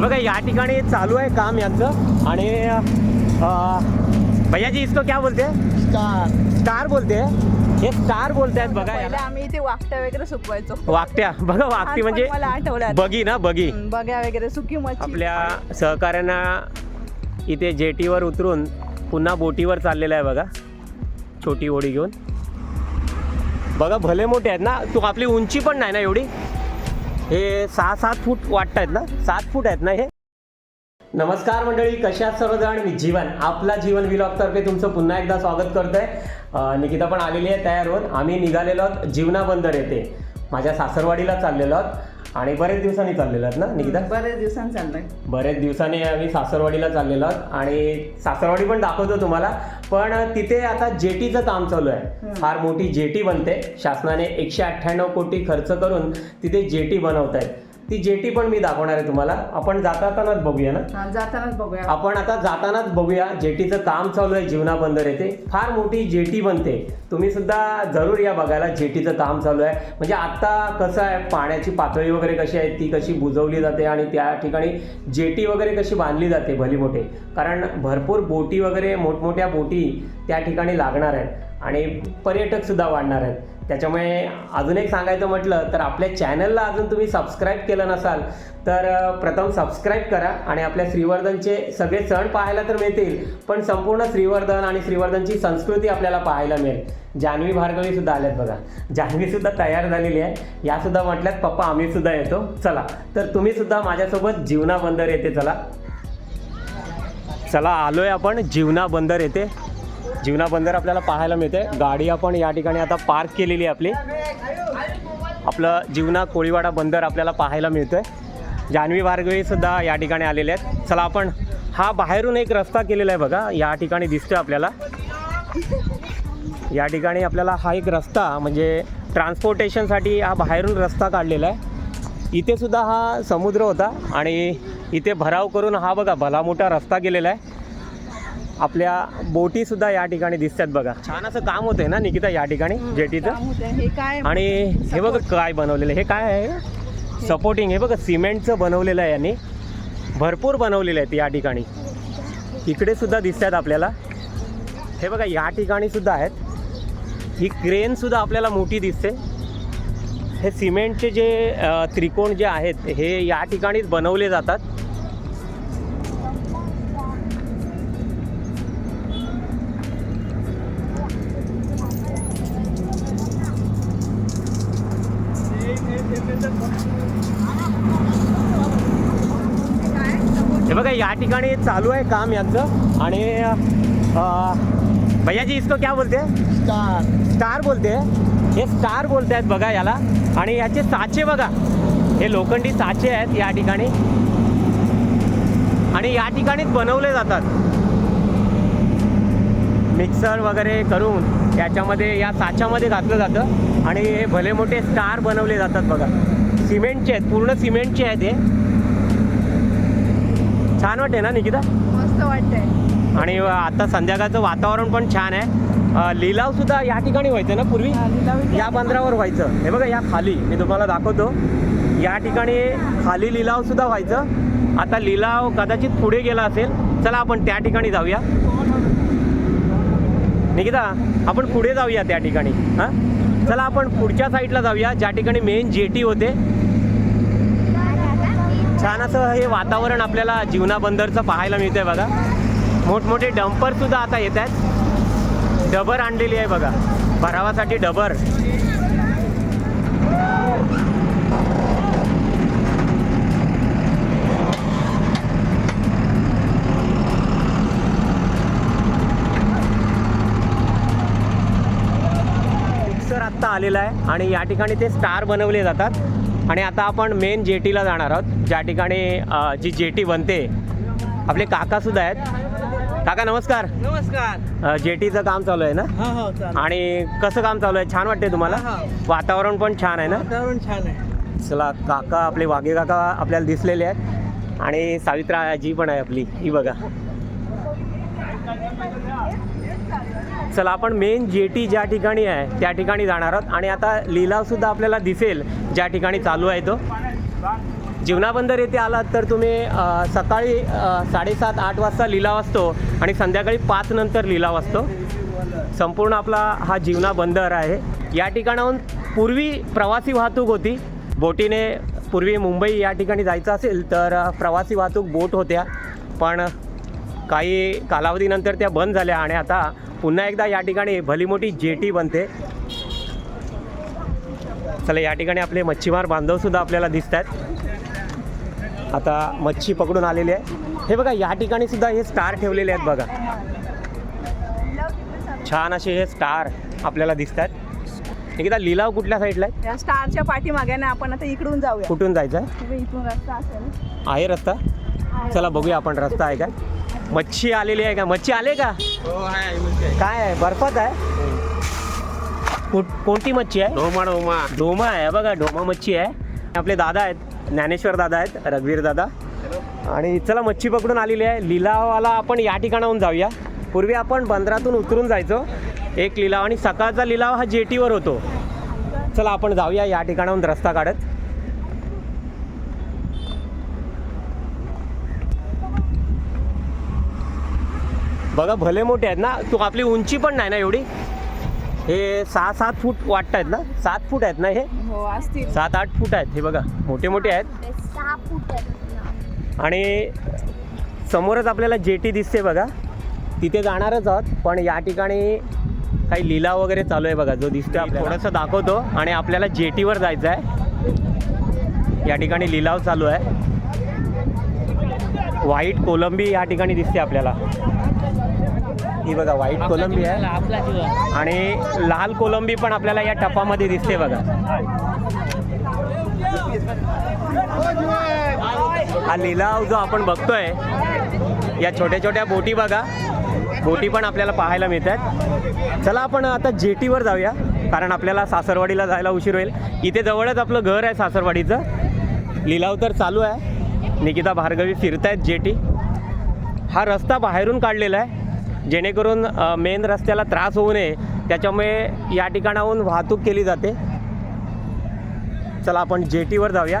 हे बघा या ठिकाणी चालू आहे काम यांचं. आणि अं, भैयाजी इसको क्या बोलते? स्टार. बोलते. हे स्टार बोलतायत बघा याला. आम्ही इथे वाकट्या वगैरे सुकवायचो. वाकट्या बघा वाकटी म्हणजे मला आठवलं. बगी ना बगी बग्या वगैरे सुकी मच्छी. आपल्या सहकाऱ्यांना इथे जेटीवर उतरून पुन्हा बोटीवर चाललेलं आहे बघा. छोटी होडी घेऊन. बघा भले मोठे आहेत ना तू आपली उंची पण नाही ना एवढी? हे सहा सात फूट वाटत आहेत ना? सात फूट आहेत ना हे? नमस्कार मंडळी कशा सर्वजण? मी जीवन आपला जीवन विलॉग तर्फे तुमचं पुन्हा एकदा स्वागत करतोय. निकिता पण आलेली आहे तयार होऊन आम्ही निघालेलो आहोत जीवना बंदर येथे. माझ्या सासरवाडीला चाललेलो आहोत. आणि बरेच दिवसांनी चाललेलो आहोत ना निकिता बरेच दिवसांनी चाललंय. बरेच दिवसांनी आम्ही सासरवाडीला चाललेलो आहोत आणि सासरवाडी पण दाखवतो तुम्हाला पण तिथे आता जेटीचं काम चालू आहे. फार मोठी जेटी बनते. शासनाने एकशे अठ्ठ्याण्णव कोटी खर्च करून तिथे जेटी बनवत आहेत ती जेटी पण मी दाखवणार आहे तुम्हाला. आपण जातानाच बघूया ना. हा, जातानाच बघूया. आपण आता जातानाच बघूया. जेटीचं काम चालू आहे जीवना बंदर येथे. फार मोठी जेटी बनते. तुम्ही सुद्धा जरूर या बघायला. जेटीचं काम चालू आहे. म्हणजे आता कसं आहे पाण्याची पातळी वगैरे कशी आहे ती कशी बुजवली जाते आणि त्या ठिकाणी जेटी वगैरे कशी बांधली जाते भली मोठे कारण भरपूर बोटी वगैरे मोठमोठ्या बोटी त्या ठिकाणी लागणार आहेत. आणि पर्यटक सुद्धा वाढणार आहेत. त्याच्यामुळे अजून एक सांगायचं म्हटलं तर आपल्या चॅनलला अजून तुम्ही सबस्क्राईब केलं नसाल तर प्रथम सबस्क्राईब करा आणि आपल्या श्रीवर्धनचे सगळे सण पाहायला तर मिळतील पण संपूर्ण श्रीवर्धन आणि श्रीवर्धनची संस्कृती आपल्याला पाहायला मिळेल. जान्हवी भार्गवीसुद्धा आल्यात बघा. जान्हवीसुद्धा तयार झालेली आहे. यासुद्धा म्हटल्यात पप्पा आम्हीसुद्धा येतो. चला. तर तुम्ही सुद्धा माझ्यासोबत जीवना बंदर येते चला. चला आलोय आपण जीवना बंदर येते जीवना बंदर आपल्याला पाहायला मिळते गाडी आपण या ठिकाणी आता पार्क केलेली आहे आपली. आपलं जीवना कोळीवाडा बंदर आपल्याला पाहायला मिळतोय. जान्हवी भार्गवी सुद्धा या ठिकाणी आलेले आहेत. चला आपण हा बाहेरून एक रस्ता केलेला आहे बघा. या ठिकाणी दिसतोय आपल्याला. या ठिकाणी आपल्याला हा एक रस्ता म्हणजे ट्रान्सपोर्टेशनसाठी हा बाहेरून रस्ता काढलेला आहे. इथे सुद्धा हा समुद्र होता आणि इथे भराव करून हा बघा भला मोठा रस्ता केलेला आहे. आपल्या बोटी सुद्धा या ठिकाणी दिसतात बघा. छान असं काम होतंय ना निकिता या ठिकाणी जेटीचं. हे काय आणि हे बघा काय बनवलेलं. हे काय आहे? सपोर्टिंग हे बघा सिमेंटचं बनवलेलं आहे यांनी. भरपूर बनवलेलं आहेत या ठिकाणी. इकडे सुद्धा दिसतात आपल्याला. हे बघा या ठिकाणी सुद्धा आहेत. ही क्रेन सुद्धा आपल्याला मोठी दिसते. हे सिमेंटचे जे त्रिकोण जे आहेत हे या ठिकाणीच बनवले जातात. चालू आहे काम यांचं. आणि भैयाजी इसको क्या बोलते? स्टार. स्टार बोलते. हे स्टार बोलत आहेत बघा याला. आणि याचे साचे बघा. हे लोखंडी साचे आहेत या ठिकाणी. आणि या ठिकाणीच बनवले जातात. मिक्सर वगैरे करून याच्यामध्ये या साच्यामध्ये घातलं जातं. आणि हे भले मोठे स्टार बनवले जातात बघा. सिमेंटचे आहेत पूर्ण सिमेंटचे आहेत हे. छान वाटते ना निकिता? मस्त वाटतंय. आणि आता संध्याकाळचं वातावरण पण छान आहे. लिलाव सुद्धा या ठिकाणी व्हायचं ना पूर्वी? या बंदरावर व्हायचं. हे बघा या खाली. मी तुम्हाला दाखवतो. या ठिकाणी खाली लिलाव सुद्धा व्हायचं. आता लिलाव कदाचित पुढे गेला असेल चला आपण त्या ठिकाणी जाऊया. निकिता आपण पुढे जाऊया त्या ठिकाणी. हां? चला आपण पुढच्या साईडला जाऊया ज्या ठिकाणी मेन जेटी होते. असं हे वातावरण आपल्याला जीवना बंदरचं पाहायला मिळतंय बघा. मोठमोठे डंपर सुद्धा आता येत आहेत. डबर आणलेली आहे बघा. भरावासाठी डबर. आत्ता आलेला आहे आणि या ठिकाणी ते स्टार बनवले जातात. आणि आता आपण मेन जेटीला जाणार आहोत. ज्या ठिकाणी जी जेटी बनते आपले काका सुद्धा आहेत. काका नमस्कार. नमस्कार. जेटीचं काम चालू आहे ना? हा हो आणि कसं काम चालू आहे? छान वाटते तुम्हाला? हा. वातावरण पण छान आहे ना? वातावरण छान आहे. चला काका आपले वाघे काका आपल्याला दिसलेले आहेत. आणि सावित्रा आजी पण आहे आपली. ही बघा. चला आपण मेन जेटी ज्या ठिकाणी आहे त्या ठिकाणी जाणार आहोत. आणि आता लिलाव सुद्धा आपल्याला दिसेल ज्या ठिकाणी चालू आहे तो. जीवनाबंदर येथे आलात तर तुम्ही सकाळी साडेसात आठ वाजता लिलाव असतो आणि संध्याकाळी पाच नंतर लिलाव असतो. संपूर्ण आपला हा जीवना बंदर आहे. या ठिकाणाहून पूर्वी प्रवासी वाहतूक होती. बोटीने पूर्वी मुंबई या ठिकाणी जायचं असेल तर प्रवासी वाहतूक बोट होत्या. पण काही कालावधीनंतर त्या बंद झाल्या आणि आता पुन्हा एकदा या ठिकाणी भली मोठी जेटी बनते. चला या ठिकाणी आपले मच्छीमार बांधवसुद्धा आपल्याला दिसत आहेत आता मच्छी पकडून आलेली आहे. हे बघा या ठिकाणी सुद्धा हे स्टार ठेवलेले आहेत बघा. छान असे हे स्टार आपल्याला दिसत आहेत एकदा लिलाव कुठल्या साईडला आहे? स्टारच्या पाठीमागे ना आपण आता इकडून जाऊया. कुठून जायचं आहे आहे रस्ता? चला बघूया आपण रस्ता आहे का मच्छी आलेली आहे का? मच्छी आले का? हो काय आहे? बर्फात आहे? कोणती मच्छी आहे? डोमा डोमा. डोमा आहे बघा डोमा मच्छी आहे. आपले दादा आहेत ज्ञानेश्वर दादा आहेत रघुवीर दादा. आणि चला मच्छी पकडून आलेली आहे. लिलावाला आपण या ठिकाणाहून जाऊया. पूर्वी आपण बंदरातून उतरून जायचो. एक लिलाव आणि सकाळचा लिलाव हा जेटीवर होतो. चला आपण जाऊया या ठिकाणाहून रस्ता काढत. बघा भले मोठे आहेत ना तू आपली उंची पण नाही ना एवढी? हे सहा सात फूट वाटत आहेत ना? सात फूट आहेत ना हे? हो असतील. सात आठ फूट आहेत हे बघा मोठे मोठे आहेत. आणि समोरच आपल्याला जेटी दिसते बघा. तिथे जाणारच आहोत पण या ठिकाणी काही लिलाव वगैरे चालू आहे बघा जो दिसतोय आपल्याला. थोडंसं दाखवतो. आणि आपल्याला जेटीवर जायचं आहे या ठिकाणी लिलाव चालू आहे. व्हाईट कोलंबी या ठिकाणी दिसते आपल्याला. ही बघा व्हाईट कोलंबी आहे. आणि लाल कोलंबी पण आपल्याला या टपामध्ये दिसते बघा. हा लिलाव जो आपण बघतोय या छोट्या छोट्या बोटी बघा. बोटी पण आपल्याला पाहायला मिळतात. चला आपण आता जेटीवर जाऊया कारण आपल्याला सासरवाडीला जायला उशीर होईल. इथे जवळच आपलं घर आहे सासरवाडीचं. लिलाव तर चालू आहे. निकिता भार्गवी फिरतायत जेटी. हा रस्ता बाहेरून काढलेला आहे. जेणेकरून मेन रस्त्याला त्रास होऊ नये. त्याच्यामुळे या ठिकाणाहून वाहतूक केली जाते. चला आपण जेटीवर जाऊया.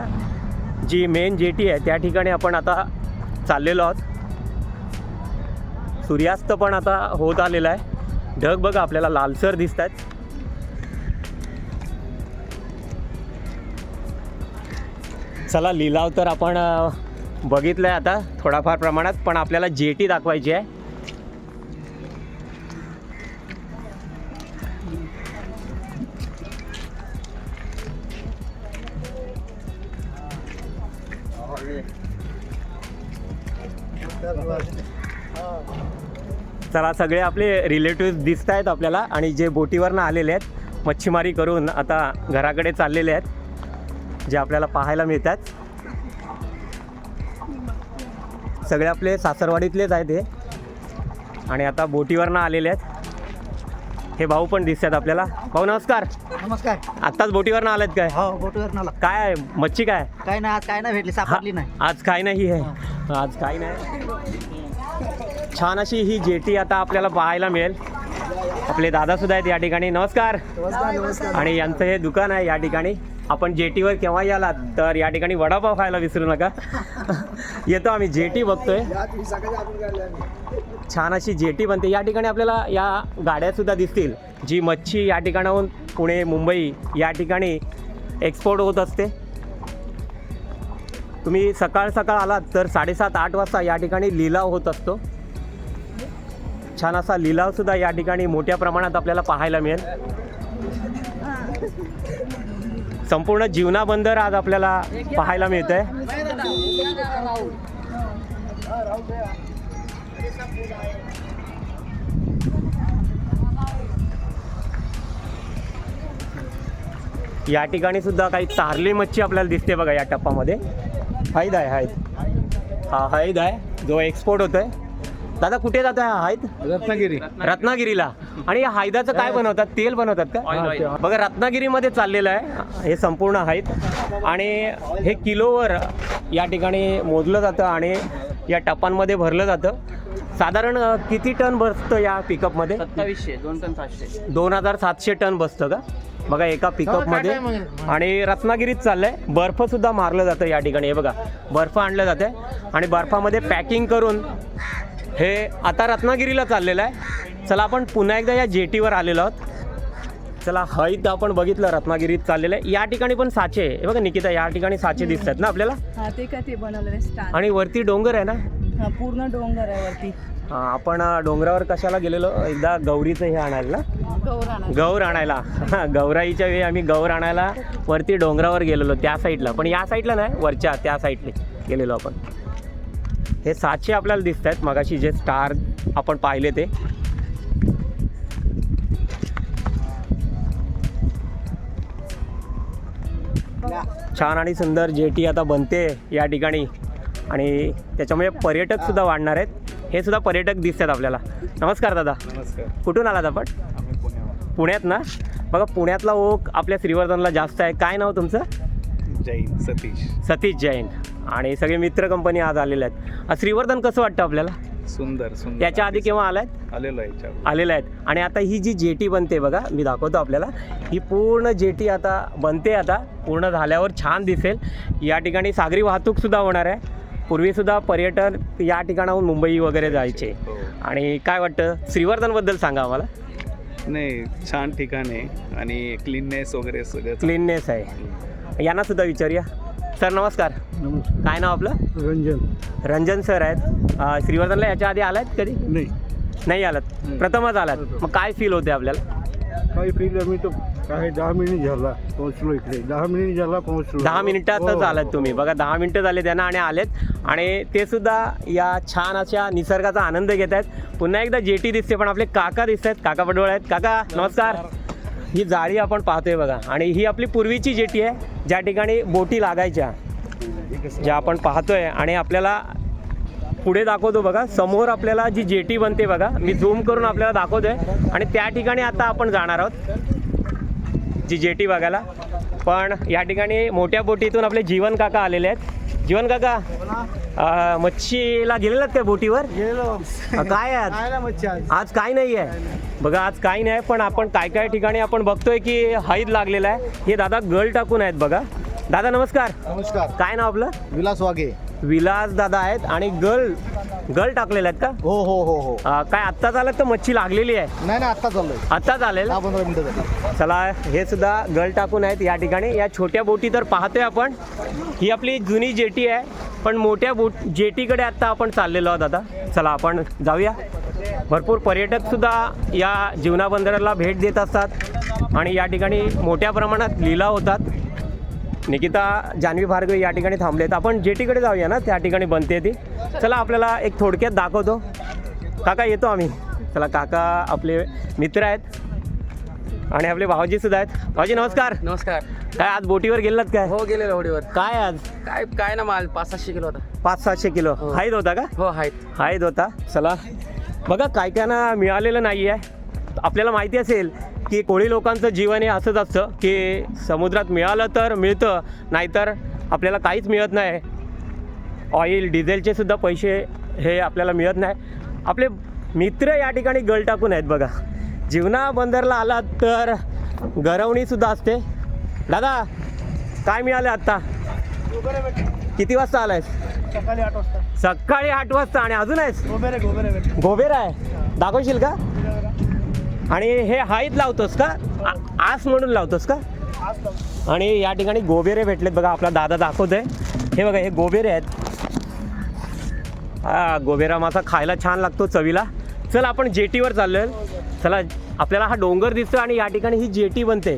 जी मेन जेटी आहे त्या ठिकाणी आपण आता चाललेलो आहोत. सूर्यास्त पण आता होत आलेला आहे. ढग बघा आपल्याला लालसर दिसत आहेत चला लिलाव तर आपण बघितलं आहे आता थोडाफार प्रमाणात पण आपल्याला जेटी दाखवायची आहे. चला सगळे आपले रिलेटिव्ह दिसत आहेत आपल्याला आणि जे बोटीवरनं आलेले आहेत मच्छीमारी करून आता घराकडे चाललेले आहेत जे आपल्याला पाहायला मिळतात. सगळे आपले सासरवाडीतलेच आहेत हे. आणि आता बोटीवरनं आलेले आहेत. हे भाऊ पण दिसतात आपल्याला. भाऊ नमस्कार. नमस्कार. आत्ताच बोटीवरनं आलेत काय? हो बोटवर नाला काय आहे? मच्छी काय? काय नाही आज काय नाही भेटली सापडली नाही. आज काय नाही आहे. आज काय नाही. छान अशी ही जेटी आता आपल्याला पाहायला मिळेल. आपले दादा सुद्धा आहेत या ठिकाणी. नमस्कार. आणि यांचं हे दुकान आहे या ठिकाणी. आपण जेटीवर केव्हा यालात? तर या ठिकाणी वडापाव खायला विसरू नका. येतो आम्ही जेटी बघतोय. छान अशी जेटी बनते. या ठिकाणी आपल्याला या गाड्या सुद्धा दिसतील. जी मच्छी या ठिकाणाहून पुणे मुंबई या ठिकाणी एक्सपोर्ट होत असते. तुम्ही सकाळ सकाळ आलात तर साडेसात आठ वाजता या ठिकाणी लिलाव होत असतो. छान असा लिलावसुद्धा या ठिकाणी मोठ्या प्रमाणात आपल्याला पाहायला मिळेल. संपूर्ण जीवना बंदर आज आपल्याला पाहायला मिळत आहे या ठिकाणी सुद्धा काही तारली मच्छी आपल्याला दिसते बघा या टप्पामध्ये. हैद आहे हैद हा हैद आहे जो एक्सपोर्ट होतोय. दादा कुठे जातोय? हा हैद रत्नागिरी. रत्नागिरीला. आणि या हैदाचं काय बनवतात? तेल बनवतात का? बघा रत्नागिरीमध्ये चाललेलं आहे. हे संपूर्ण आहेत. आणि हे किलोवर या ठिकाणी मोजलं जातं आणि या टपांमध्ये भरलं जातं. साधारण किती टन बसतं या पिकअपमध्ये? सत्तावीसशे दोन टन सातशे. दोन हजार सातशे टन बसतं का? बघा एका पिकअपमध्ये. आणि रत्नागिरीत चाललंय. बर्फ सुद्धा मारलं जातं या ठिकाणी. हे बघा बर्फ आणलं जाते आणि बर्फामध्ये पॅकिंग करून हे आता रत्नागिरीला चाललेलं आहे. चला आपण पुन्हा एकदा या जेटीवर आलेलो आहोत. चला हईत आपण बघितलं रत्नागिरीत चाललेलं आहे. या ठिकाणी पण साचे आहे. हे बघा निकिता या ठिकाणी साचे दिसत आहेत ना आपल्याला? हा ते का ते बनवलेलं स्टार. आणि वरती डोंगर आहे ना? हा पूर्ण डोंगर आहे वरती. हा, आपण डोंगरावर कशाला गेलेलो? एकदा गौरीचं हे आणायला ना? गौर आणायला. हा, गौराईच्या वेळी आम्ही गौर आणायला वरती डोंगरावर गेलेलो त्या साईडला पण या साईडला नाही वरच्या त्या साईडला गेलेलो आपण. हे सातशे आपल्याला दिसत आहेत मगाशी जे स्टार आपण पाहिले ते. छान आणि सुंदर जेटी आता बनते या ठिकाणी. आणि त्याच्यामुळे पर्यटक सुद्धा वाढणार आहेत. हे सुद्धा पर्यटक दिसत आहेत आपल्याला. नमस्कार दादा. नमस्कार. कुठून आलात आपण? पुण्यात ना? बघा पुण्यातला ओक आपल्या श्रीवर्धनला जास्त आहे. काय नाव तुमचं? जैन सतीश. सतीश जैन. आणि सगळे मित्र कंपनी आज आलेले आहेत. श्रीवर्धन कसं वाटतं आपल्याला? सुंदर सुंदर. याच्या आधी केव्हा आलायत आलेलो आहे याच्यावर. आलेले आहेत. आणि आता ही जी जेटी बनते बघा मी दाखवतो आपल्याला. ही पूर्ण जेटी आता बनते आता. पूर्ण झाल्यावर छान दिसेल. या ठिकाणी सागरी वाहतूकसुद्धा होणार आहे. पूर्वीसुद्धा पर्यटन या ठिकाणाहून मुंबई वगैरे जायचे. हो. आणि काय वाटतं? श्रीवर्धनबद्दल सांगा आम्हाला. नाही छान ठिकाण आहे. आणि क्लीननेस वगैरे सगळं. क्लीननेस आहे. यांना सुद्धा विचारूया. सर नमस्कार. काय नाव आपलं? रंजन. रंजन सर आहेत. अं, श्रीवर्धनला याच्या आधी आलात कधी? नाही. नाही आलात. प्रथमच आलात. मग काय फील होते आपल्याला? काही फील आम्ही तो काही दहा मिनिट झाला पोहोचलो इकडे. दहा मिनिट झाला पोहोचलो. दहा मिनिटातच हो. आलात तुम्ही. बघा दहा मिनिटं झाले त्यांना आणि आलेत. आणि ते सुद्धा या छान अशा निसर्गाचा आनंद घेत आहेत. पुन्हा एकदा जेटी दिसते पण आपले काका दिसत आहेत. काका पडवळ आहेत. काका नमस्कार. ही जाळी आपण पाहतोय बघा. आणि ही आपली पूर्वीची जेटी आहे ज्या ठिकाणी बोटी लागायच्या ज्या आपण पाहतोय. आणि आपल्याला पुढे दाखवतो बघा समोर आपल्याला जी जेटी बनते बघा मी झूम करून आपल्याला दाखवतोय. आणि त्या ठिकाणी आता आपण जाणार आहोत जी जेटी बघायला. पण या ठिकाणी मोठ्या बोटीतून आपले जीवन काका आलेले आहेत. जीवन काका मच्छीला गेलेलात काय बोटीवर? अं, काय आहे आज? आज काय नाही आहे? बघा आज काही नाही पण आपण काय काय ठिकाणी आपण बघतोय की हाईद लागलेला आहे. हे दादा गळ टाकून आहेत बघा. दादा नमस्कार. नमस्कार. काय नाव आपलं? विलास वाघे. विलास दादा आहेत आणि गळ गळ टाकलेले आहेत का? हो हो हो हो. काय आत्ताच आलं तर मच्छी लागलेली आहे? नाही नाही आत्ता चाललोय. आत्ताच आलेल दहा पंधरा मिनिटं झाली. चला हे सुद्धा गळ टाकून आहेत या ठिकाणी. या छोट्या बोटी तर पाहतोय आपण. ही आपली जुनी जेटी आहे. पण मोठ्या बोट जेटीकडे आत्ता आपण चाललेलो आहोत दादा. चला आपण जाऊया. भरपूर पर्यटक सुद्धा या जीवना बंदराला भेट देत असतात आणि या ठिकाणी मोठ्या प्रमाणात लिलाव होतात. निकिता जान्हवी भार्गव या ठिकाणी थांबलेत. आपण जेटीकडे जाऊया ना त्या ठिकाणी बनते ती. चला आपल्याला एक थोडक्यात दाखवतो. काका येतो आम्ही. चला काका आपले मित्र आहेत. आणि आपले भाऊजी सुद्धा आहेत. भाऊजी नमस्कार. नमस्कार. काय आज बोटीवर गेलात काय? हो गेलेलो होडीवर काय आज? काय काय ना माल पाच सातशे किलो होता. पाच सातशे किलो. हो. होता का? हो आहेत हाईत होता. चला. बघा काय काय ना मिळालेलं नाही आहे आपल्याला माहिती असेल की कोळी लोकांचं जीवन हे असंच असतं की समुद्रात मिळालं तर मिळतं नाहीतर आपल्याला काहीच मिळत नाही. ऑइल डिझेलचे सुद्धा पैसे हे आपल्याला मिळत नाही. आपले मित्र या ठिकाणी गळ टाकून आहेत बघा. जीवना बंदरला आलात तर गरवणीसुद्धा असते. दादा काय मिळालं आत्ता? किती वाजता आलायस? सकाळी आठ वाजता. सकाळी आठ वाजता आणि अजून आहेस? गोबेरे गोबेर आहे. दाखवशील का? आणि हे हाईत लावतोस का? आस म्हणून लावतोस का? आणि या ठिकाणी गोबेरे भेटलेत बघा आपला दादा दाखवतोय. हे बघा हे गोबेरे आहेत. हा गोबेरा मासा खायला छान लागतो चवीला. चल आपण जेटीवर चाललोय. चला आपल्याला हा डोंगर दिसतो आणि या ठिकाणी ही जेटी बनते.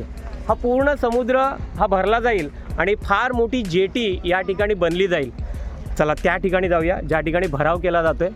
हा पूर्ण समुद्र हा भरला जाईल आणि फार मोठी जेटी या ठिकाणी बनली जाईल. चला त्या ठिकाणी जाऊया. ज्या ठिकाणी भराव केला जातोय.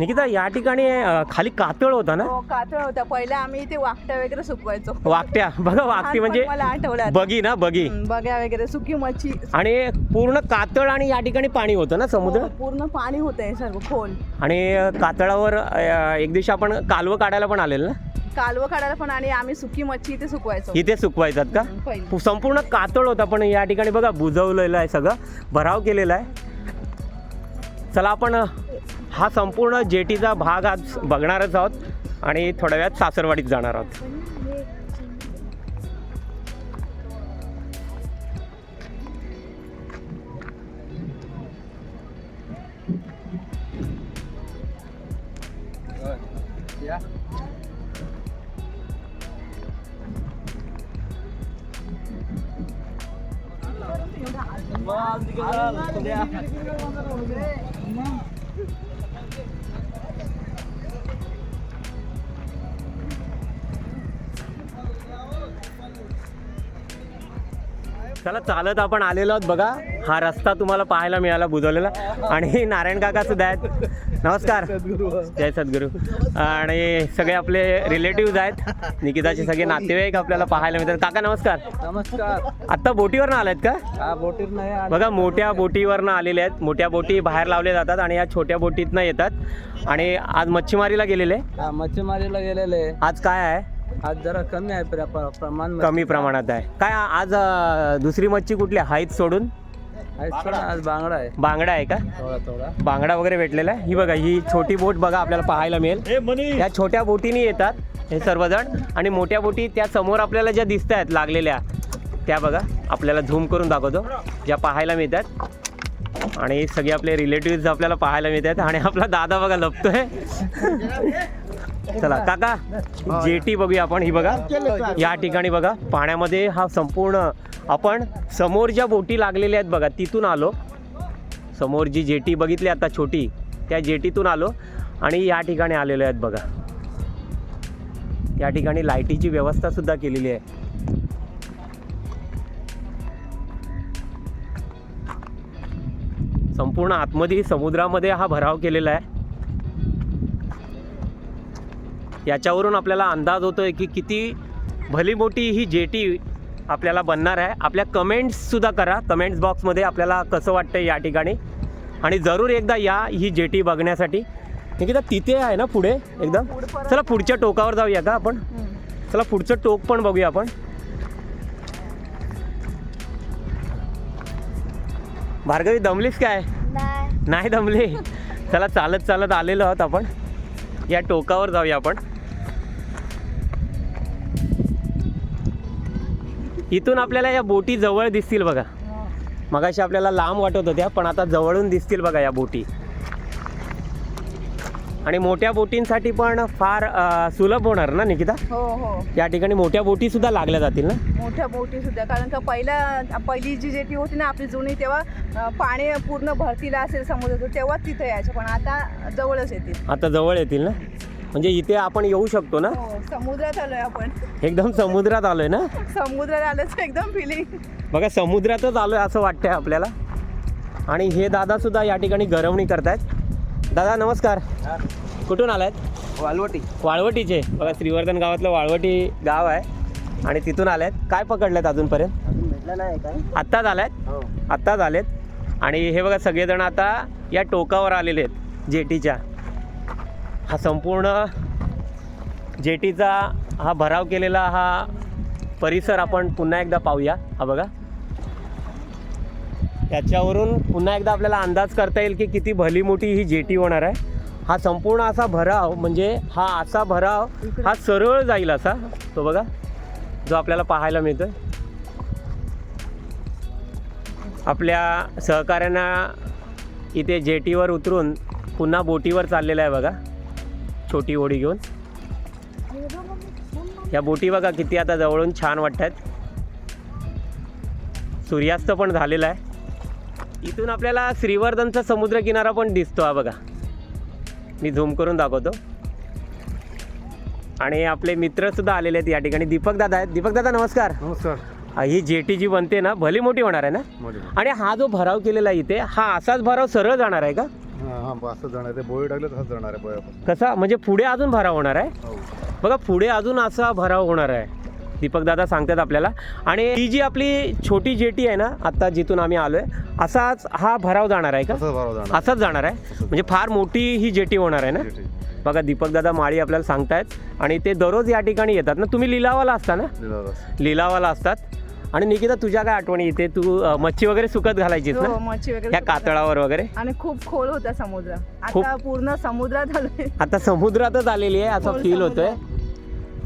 निकिता या ठिकाणी अं, खाली कातळ होता ना? हो कातळ होता. पहिले आम्ही इथे वाकट्या वगैरे सुकवायचो. वाकट्या? बघा वाकटी म्हणजे लहानपणी मला आठवलं आता. बगी ना बगी. हम्म, बग्या वगैरे सुकी मच्छी. आणि पूर्ण कातळ आणि या ठिकाणी पाणी होतं ना समुद्र? हो, पूर्ण पाणी होतं हे सर्व खोल. आणि कातळावर अं, एक दिवशी आपण कालवं काढायला पण आलेलं ना? कालवं काढायला पण आणि आम्ही सुकी मच्छी इथे सुकवायचो. इथे सुकवायचात का? पहिले. पु- संपूर्ण कातळ होता पण या ठिकाणी बघा बुजवलेलं आहे सगळं भराव केलेला आहे. चला आपण हा संपूर्ण जेटीचा भाग आज बघणारच आहोत आणि थोड्या वेळात सासरवाडीत जाणार आहोत. चला चालत आपण आलेलो आहोत बघा. हा रस्ता तुम्हाला पाहायला मिळाला बुजवलेला. आणि नारायण काका सुद्धा आहेत. नमस्कार. जय सद्गुरू. आणि सगळे आपले रिलेटिव्ह आहेत. निकिताचे सगळे नातेवाईक आपल्याला पाहायला मिळतात. काका नमस्कार. नमस्कार. आत्ता बोटीवरनं आलात का? आले. बघा मोठ्या बोटीवरनं आलेले आहेत. मोठ्या बोटी बाहेर लावल्या जातात आणि या छोट्या बोटीतनं येतात. आणि आज मच्छीमारीला गेलेले. मच्छीमारीला गेलेले. आज काय आहे? आज जरा कमी आहे प्र- प्र- प्रमाण कमी प्रमाणात आहे. काय आज अं, दुसरी मच्छी कुठली हाईत सोडून? सोडा, आज बांगडा आहे. बांगडा आहे का? थोडा थोडा. बांगडा वगैरे भेटलेला आहे. ही बघा ही छोटी बोट बघा आपल्याला पाहायला मिळेल. या छोट्या बोटीने येतात हे सर्वजण. आणि मोठ्या बोटी त्या समोर आपल्याला ज्या दिसत आहेत लागलेल्या त्या बघा. आपल्याला झूम करून दाखवतो. ज्या पाहायला मिळतात. आणि सगळे आपले रिलेटिव्ह आपल्याला पाहायला मिळतात. आणि आपला दादा बघा लपतोय. चला काका जेटी बघूया आपण. ही बघा या ठिकाणी बघा पाण्यामध्ये हा संपूर्ण आपण समोर ज्या बोटी लागलेल्या आहेत बघा तिथून आलो. समोर जी जेटी बघितली आता छोटी त्या जेटीतून आलो आणि या ठिकाणी आलेलो आहेत बघा. या ठिकाणी लाईटीची व्यवस्था सुद्धा केलेली आहे. संपूर्ण आतमध्ये समुद्रामध्ये हा भराव केलेला आहे. याच्यावरून आपल्याला अंदाज होतोय की किती भली मोठी ही जेटी आपल्याला बनणार आहे. आपल्या कमेंट्ससुद्धा करा. कमेंट्स बॉक्समध्ये आपल्याला कसं वाटतं या ठिकाणी? आणि जरूर एकदा या ही जेटी बघण्यासाठी. निकिता तिथे आहे ना पुढे एकदम? चला पुढच्या टोकावर जाऊया का आपण? चला पुढचं टोक पण बघूया आपण. भार्गवी दमलीस काय? नाही दमली? चला चालत चालत आलेलो आहोत आपण. या टोकावर जाऊया आपण. इथून आपल्याला या बोटी जवळ दिसतील बघा. मगाशी आपल्याला लांब वाटत होत्या पण आता जवळून दिसतील बघा या बोटी. आणि मोठ्या बोटींसाठी पण फार अ, सुलभ होणार ना निकिता? हो हो. या ठिकाणी मोठ्या बोटी सुद्धा लागल्या जातील ना? मोठ्या बोटी सुद्धा कारण का पहिल्या पहिली जी जेटी होती ना आपली जुनी तेव्हा अं, पाणी पूर्ण भरतीला असेल समुद्राचं तेव्हा तिथे यायचं पण आता जवळच येतील. आता जवळ येतील ना? म्हणजे इथे आपण येऊ शकतो ना? हो समुद्रात आलोय आपण. एकदम समुद्रात आलोय ना? समुद्रात आलोच एकदम फिलिंग बघा समुद्रातच आलोय असं वाटतंय आपल्याला. आणि हे दादा सुद्धा या ठिकाणी गरवणी करतायत. दादा नमस्कार. कुठून आलायत? वालवटी वाळवटीचे. बघा श्रीवर्धन गावातलं वाळवटी गाव आहे. आणि तिथून आलेत. काय पकडलेत अजूनपर्यंत? भेटला नाही काय आत्ताच आलायत हो. आत्ताच आलेत. आणि हे बघा सगळेजण आता या टोकावर आलेले आहेत जेटीच्या. हा संपूर्ण जेटीचा हा भराव केलेला हा परिसर आपण पुन्हा एकदा पाहूया. हा बघा. त्याच्यावरून पुन्हा एकदा आपल्याला अंदाज करता येईल की किती भली मोठी ही जेटी होणार आहे. हा संपूर्ण असा भराव म्हणजे हा असा भराव हा सरळ जाईल असा. तो बघा जो आपल्याला पाहायला मिळतो आपल्या सहकाऱ्यांना इथे जेटीवर उतरून पुन्हा बोटीवर चाललेला आहे बघा. छोटी होडी घेऊन. या बोटी बघा किती आता जवळून छान वाटत आहेत. सूर्यास्त पण झालेला आहे. इथून आपल्याला श्रीवर्धनचा समुद्रकिनारा पण दिसतो हा बघा. मी झूम करून दाखवतो. आणि आपले मित्रसुद्धा आलेले आहेत या ठिकाणी. दीपक दादा आहेत. दीपक दादा नमस्कार. नमस्कार. हा, जेटी जी बनते ना भली मोठी होणार आहे ना? आणि हा जो भराव केलेला आहे इथे हा असाच भराव सरळ जाणार आहे का? कसा? म्हणजे पुढे अजून भराव होणार आहे? हो. बघा पुढे अजून असा भराव होणार आहे. दीपक दादा सांगतात आपल्याला. आणि ही जी आपली छोटी जेटी आहे ना आता जिथून आम्ही आलोय असाच हा भराव जाणार आहे का? तसंच भराव जाणार. असाच जाणार आहे? म्हणजे फार मोठी ही जेटी होणार आहे ना. बघा दीपक दादा माळी आपल्याला सांगतायत. आणि ते दररोज या ठिकाणी येतात ना? तुम्ही लिलावाला असता ना? लिलावाला असतात. आणि निकिता तुझ्या काय आठवणी इथे? तू मच्छी वगैरे सुकत घालायचीस हो ना मच्छी वगैरे सुकत कातळावर वगैरे? आणि खूप खोल होता समुद्र. आता पूर्ण समुद्रात आता समुद्रातच आलेली आहे असं फील. होतोय.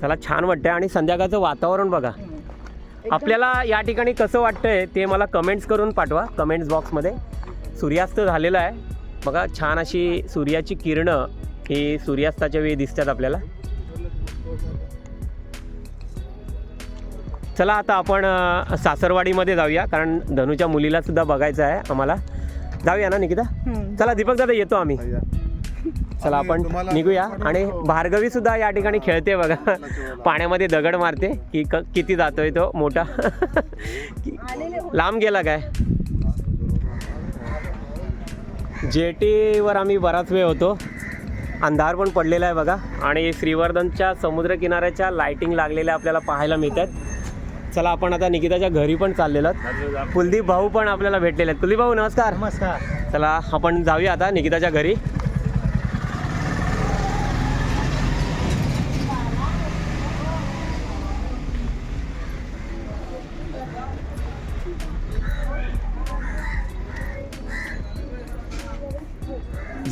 चला छान वाटतंय आणि संध्याकाळचं वातावरण बघा. आपल्याला या ठिकाणी कसं वाटतंय ते मला कमेंट्स करून पाठवा. कमेंट्स बॉक्समध्ये सूर्यास्त झालेला आहे. बघा छान अशी सूर्याची किरणं ही सूर्यास्ताच्या वेळी दिसतात आपल्याला. चला आता आपण सासरवाडीमध्ये जाऊया. कारण धनुच्या मुलीला सुद्धा बघायचं आहे आम्हाला. जाऊया ना निकिता. चला दीपक दादा येतो आम्ही. चला आपण निघूया. आणि भार्गवी सुद्धा या ठिकाणी खेळते बघा. पाण्यामध्ये दगड मारते की क- किती जातोय तो मोठा. लांब गेला काय? जेटीवर आम्ही बराच वेळ होतो. अंधार पण पडलेला आहे बघा. आणि श्रीवर्धनच्या समुद्रकिनाऱ्याच्या लाइटिंग लागलेल्या आपल्याला पाहायला मिळतात. चला आपण आता निकिताच्या घरी पण चाललेलो आहोत. कुलदीप भाऊ पण आपल्याला भेटलेले आहेत. कुलदीप भाऊ नमस्कार. नमस्कार. चला आपण जाऊया आता निकिताच्या घरी.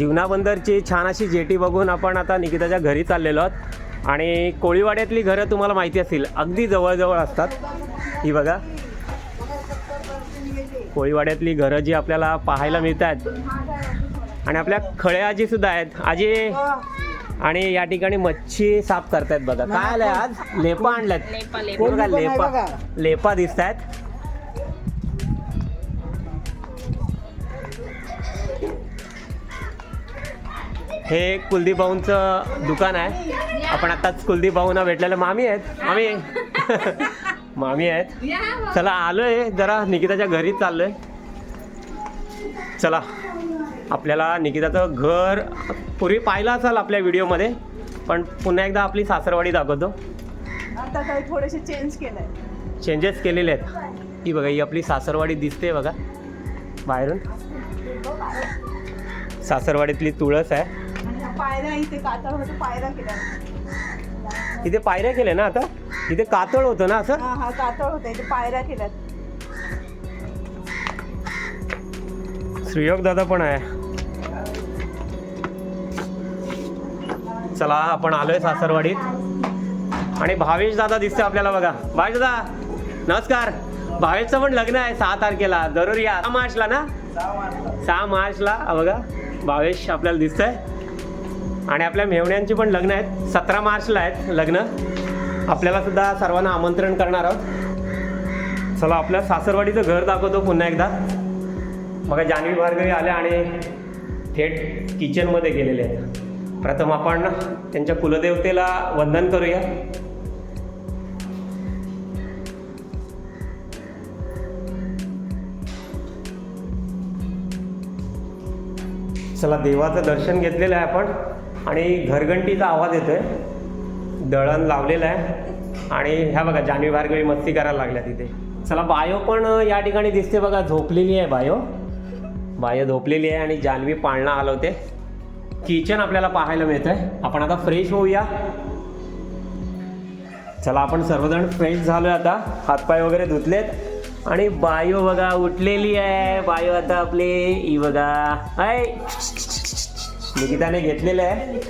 जीवनाबंदरची छान अशी जेटी बघून आपण आता निकिताच्या घरी चाललेलो आहोत. आणि कोळीवाड्यातली घरं तुम्हाला माहिती असतील अगदी जवळजवळ असतात. ही बघा. कोळीवाड्यातली घरं जी आपल्याला पाहायला मिळतात. आणि आपल्या खळ्या आजी सुद्धा आहेत. आजी आणि या ठिकाणी मच्छी साफ करतायत बघा. काय आलंय आज? लेपा आणल्यात. लेपा लेपा. दिसत आहेत हे कुलदीप भाऊंचं दुकान आहे. आपण आताच कुलदीप भाऊंना भेटलेलं. मामी आहेत. मामी. मामी आहेत. चला आलोय. जरा निकिताच्या घरी चाललोय. चला. आपल्याला निकिताचं घर पूर्वी पाहिलं असाल आपल्या व्हिडिओमध्ये पण पुन्हा एकदा आपली सासरवाडी दाखवतो. आता काही थोडेसे चेंज केलंय. चेंजेस केलेले आहेत. ही बघा ही आपली सासरवाडी दिसते बघा. बाहेरून. सासरवाडीतली तुळस आहे. पायऱ्या इथे कातळ होतं पायऱ्या केल्या. इथे पायऱ्या केल्या ना आता? इथे कातळ होतं ना असं? हा हा कातळ होतं इथे पायऱ्या केल्यात. श्रीयोग दादा पण आहे. चला आपण आलोय सासरवाडीत. आणि भावेश दादा दिसते आपल्याला बघा. भावेश दादा नमस्कार. भावेशचं पण लग्न आहे सहा तारखेला. जरूर या. सहा मार्चला ना? सहा मार्चला. बघा. भावेश आपल्याला दिसतंय. आणि आपल्या मेवण्यांची पण लग्न आहेत. सतरा मार्चला आहेत लग्न. आपल्याला सुद्धा सर्वांना आमंत्रण करणार आहोत. चला आपल्या सासरवाडीचं घर दाखवतो पुन्हा एकदा. बघा जान्हवी भार्गवी आल्या आणि थेट किचनमध्ये गेलेले आहेत. प्रथम आपण त्यांच्या कुलदेवतेला वंदन करूया. चला देवाचं दर्शन घेतलेलं आहे आपण. आणि घरघंटीचा आवाज येतोय. दळण लावलेलं आहे. आणि ह्या बघा जान्हवी भार्गवी मस्ती करायला लागल्या तिथे. चला बायो पण या ठिकाणी दिसते बघा झोपलेली आहे बायो. बायो झोपलेली आहे आणि जान्हवी पाळणा हलवते किचन आपल्याला पाहायला मिळतंय. आपण आता फ्रेश होऊया. चला आपण सर्वजण फ्रेश झालोय आता. हातपाय वगैरे धुतलेत. आणि बायो बघा उठलेली आहे. बायो आता आपली ई बघा. हाय निकिताने घेतलेलं आहे.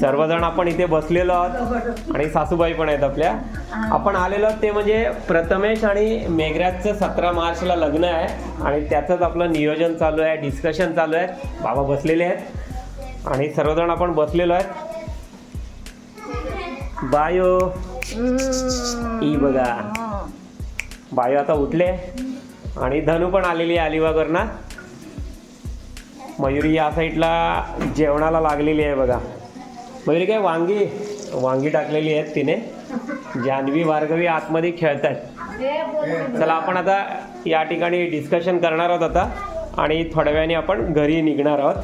सर्वजण आपण इथे बसलेलो आहोत. आणि सासूबाई पण आहेत आपल्या. आपण आलेलो आहोत ते म्हणजे प्रथमेश आणि मेघराजचं सतरा मार्चला लग्न आहे. आणि त्याचंच आपलं नियोजन चालू आहे डिस्कशन चालू आहे. बाबा बसलेले आहेत. आणि सर्वजण आपण बसलेलो आहेत. बायो. ई बघा. बायो आता उठले. आणि धनू पण आलेली आहे अलिबागवरनं. मयुरी या साईडला जेवणाला लागलेली आहे बघा. मयुरी काय वांगी वांगी टाकलेली आहेत तिने. जान्हवी भार्गवी आतमध्ये खेळत आहेत चला आपण आता या ठिकाणी डिस्कशन करणार आहोत आता. आणि थोड्या वेळाने आपण घरी निघणार आहोत.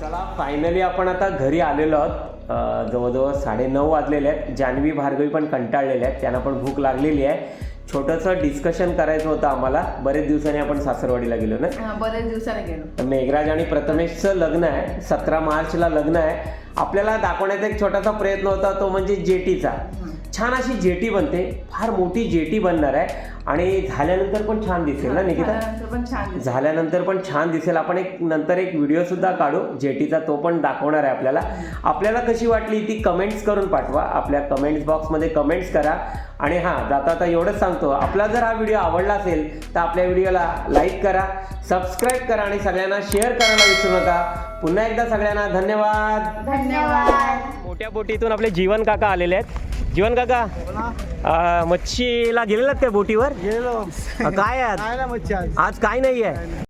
चला फायनली आपण आता घरी आलेलो आहोत. जवळजवळ जवळजवळ साडेनऊ वाजलेले आहेत. जान्हवी भार्गवी पण कंटाळलेले आहेत. त्यांना पण भूक लागलेली आहे. छोटंसं डिस्कशन करायचं होतं आम्हाला. बरेच दिवसांनी आपण सासरवाडीला गेलो ना? हा, बरेच दिवसाने गेलो. मेघराज आणि प्रथमेशचं लग्न आहे. सतरा मार्चला लग्न आहे. आपल्याला दाखवण्याचा एक छोटासा प्रयत्न होता तो म्हणजे जेटीचा. छान अशी जेटी बनते. फार मोठी जेटी बनणार आहे. आणि झाल्यानंतर पण छान दिसेल ना निकिता? झाल्यानंतर पण छान दिसतं. झाल्यानंतर पण छान दिसेल. आपण एक नंतर एक व्हिडिओ सुद्धा काढू. जेटीचा तो पण दाखवणार आहे आपल्याला. आपल्याला कशी वाटली ती कमेंट्स करून पाठवा. आपल्या कमेंट्स बॉक्समध्ये कमेंट्स करा. आणि हां जाता आता एवढंच सांगतो. आपला जर हा व्हिडिओ आवडला असेल तर आपल्या व्हिडिओला लाईक करा. सबस्क्राईब करा आणि सगळ्यांना शेअर करायला विसरू नका. पुन्हा एकदा सगळ्यांना धन्यवाद. धन्यवाद. मोठ्या बोटीतून आपले जीवन काका आलेले आहेत. जीवन काका मच्छीला गेलेलात काय बोटीवर? गेलो. काय आज. आज काय नाही आहे